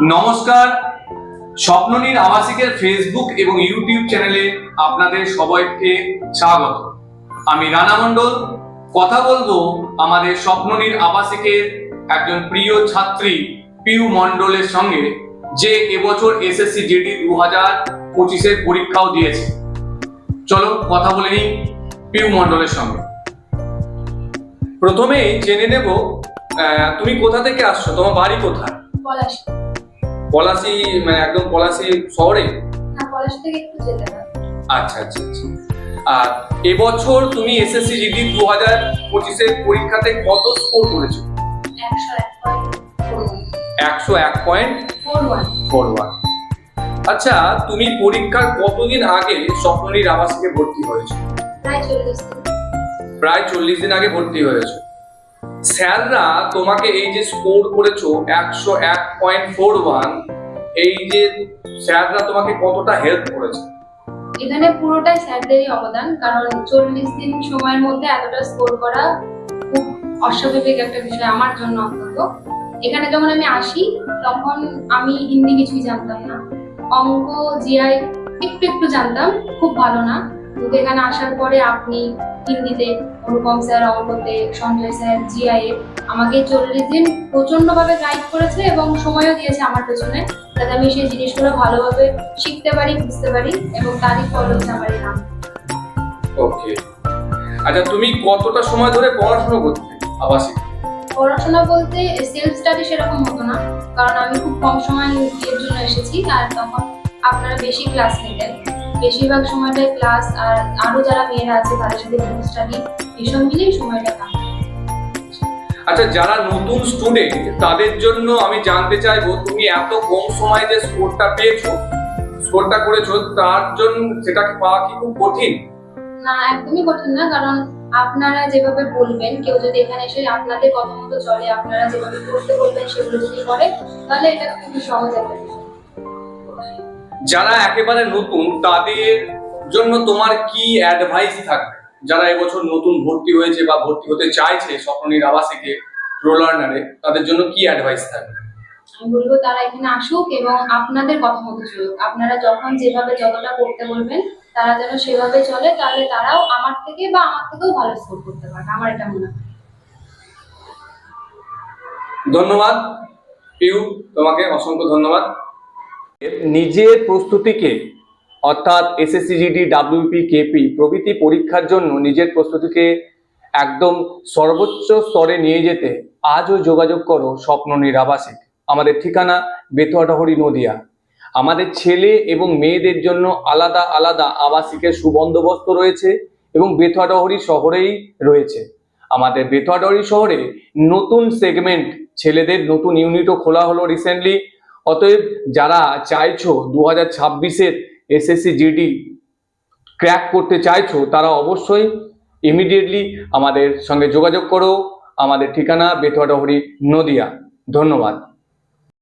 নমস্কার স্বপ্ননীর আবাসিকের ফেসবুক এবং ইউটিউব চ্যানেলে আপনাদের সবাইকে স্বাগত। আমি রানা মণ্ডল, কথা বলব আমাদের স্বপ্ননীর আবাসিকের একজন প্রিয় ছাত্রী পিউ মণ্ডলের সঙ্গে, যে এবছর এসএসসি জিডি দু হাজার পঁচিশের পরীক্ষাও দিয়েছে। চলো কথা বলে নিই পিউ মণ্ডলের সঙ্গে। প্রথমেই জেনে নেব তুমি কোথা থেকে আসছো? তোমার বাড়ি কোথায়? পলাশি মানে একদম পলাশি শহরে? হ্যাঁ আচ্ছা আচ্ছা আচ্ছা। আর এবছর তুমি এসএসসি জিডি দু হাজার পঁচিশের পরীক্ষাতে কত স্কোর করেছ? একশো এক পয়েন্ট ফোর ওয়ান আচ্ছা তুমি পরীক্ষার কতদিন আগে স্বপ্ননীর আবাসিকে ভর্তি হয়েছো? প্রায় চল্লিশ দিন আগে ভর্তি হয়েছো। স্যাররা তোমাকে এই যে স্কোর করেছ একশো এক পয়েন্ট ফোর ওয়ান এই যে স্যাররা তোমাকে কতটা হেল্প করেছে? এখানে পুরোটাই স্যারদেরই অবদান, কারণ চল্লিশ দিন সময়ের মধ্যে এতটা স্কোর করা খুব অস্বাভাবিক একটা বিষয় আমার জন্য অন্তত। এখানে যখন আমি আসি, তখন আমি হিন্দি কিছুই জানতাম না। অঙ্ক, জিআই, একটু একটু জানতাম, খুব ভালো না। কিন্তু এখানে আসার পরে আপনি হিন্দিতে অনুপম স্যার অঙ্কতে সঞ্জয় স্যার জিআই আমাকে চল্লিশ দিন প্রচন্ডভাবে গাইড করেছে এবং সময়ও দিয়েছে আমার পেছনে যাতে আমি সেই জিনিসগুলো ভালোভাবে শিখতে পারি বুঝতে পারি এবং তারই ফল হচ্ছে আমার এই নাম। ওকে। আচ্ছা তুমি কতটা সময় ধরে পড়াশোনা করতে? আবাসিক। পড়াশোনা বলতে সেলফ স্টাডি সেরকম হতো না কারণ আমি খুব কম সময় এর জন্য এসেছি আর তখন আপনারা বেশি ক্লাস নিতেন। বেশিরভাগ সময়টাই ক্লাস আর আরও যারা মেয়েরা আছে তাদের সাথে গ্রুপ স্টাডি এসব মিলিয়ে সময়টা কাটে। আচ্ছা যারা নতুন স্টুডেন্ট তাদের জন্য আমি জানতে চাইব তুমি এত কম সময়ে যে স্কোরটা পেয়েছ স্কোরটা করেছ তার জন্য সেটাকে পাওয়া কি খুব কঠিন? না একদমই কঠিন না কারণ আপনারা যেভাবে বলবেন কেউ যদি এখানে এসে আপনাদের কথা মতো চলে আপনারা যেভাবে করতে বলবেন সেগুলো যদি করে তাহলে এটা খুবই সহজ একটা বিষয়। যারা একেবারে নতুন তাদের জন্য তোমার কি অ্যাডভাইস থাকবে? যারা এবছর নতুন ভর্তি হয়েছে বা ভর্তি হতে চাইছে স্বপ্ননীর আবাসিকে রোলার্নারে তাদের জন্য কি অ্যাডভাইস থাকবে? আমি বলব তারা এখানে আসুক এবং আপনাদের কথা মতো চলুক। আপনারা যখন যেভাবে যতটা করতে বলবেন তারা যেন সেভাবে চলে তাহলে তারাও আমার থেকে বা আমার থেকেও ভালো স্কোর করতে পারবে। আমার এটা মনে হয়। ধন্যবাদ। পিউ তোমাকে অসংখ্য ধন্যবাদ। নিজের প্রস্তুতিকে, অর্থাৎ এসএসসি জিডি ডাব্লিউপি কেপি প্রভৃতি পরীক্ষার জন্য নিজের প্রস্তুতিকে একদম সর্বোচ্চ স্তরে নিয়ে যেতে আজও যোগাযোগ করো স্বপ্ন নিরাবাসিক আমাদের ঠিকানা বেতুয়াডহরি নদিয়া। আমাদের ছেলে এবং মেয়েদের জন্য আলাদা আলাদা আবাসিকের সুবন্দোবস্ত রয়েছে এবং বেতুয়াডহরি শহরেই রয়েছে। আমাদের বেতুয়াডহরি শহরে নতুন সেগমেন্ট ছেলেদের নতুন ইউনিটও খোলা হলো রিসেন্টলি অতএব যারা চাইছো দু হাজার ছাব্বিশের এসএসসি জিডি ক্র্যাক করতে চাইছো, তারা অবশ্যই ইমিডিয়েটলি আমাদের সঙ্গে যোগাযোগ করো। আমাদের ঠিকানা বেতুয়াডহরি নদিয়া। ধন্যবাদ।